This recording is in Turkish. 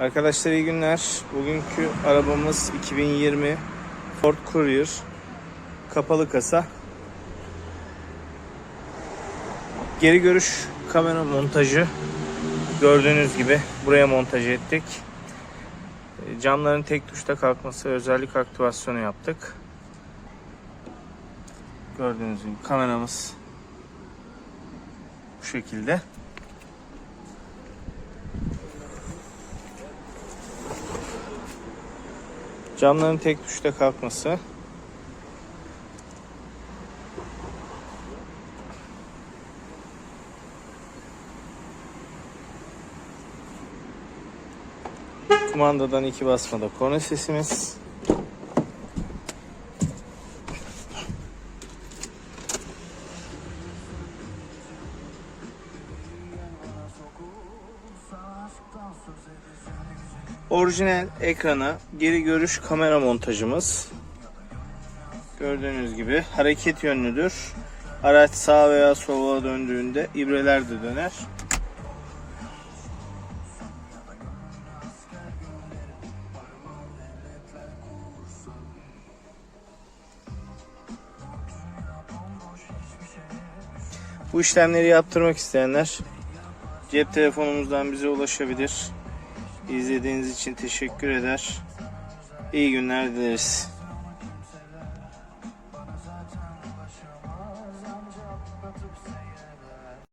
Arkadaşlar iyi günler. Bugünkü arabamız 2020 Ford Courier. Kapalı kasa. Geri görüş kamera montajı. Gördüğünüz gibi buraya montaj ettik. Camların tek tuşta kalkması özellik aktivasyonu yaptık. Gördüğünüz gibi kameramız bu şekilde. Camların tek tuşta kalkması. Kumandadan iki basmada korna sesimiz. Orijinal ekrana geri görüş kamera montajımız. Gördüğünüz gibi hareket yönlüdür. Araç sağa veya sola döndüğünde ibreler de döner. Bu işlemleri yaptırmak isteyenler cep telefonumuzdan bize ulaşabilir. İzlediğiniz için teşekkür eder. İyi günler dileriz.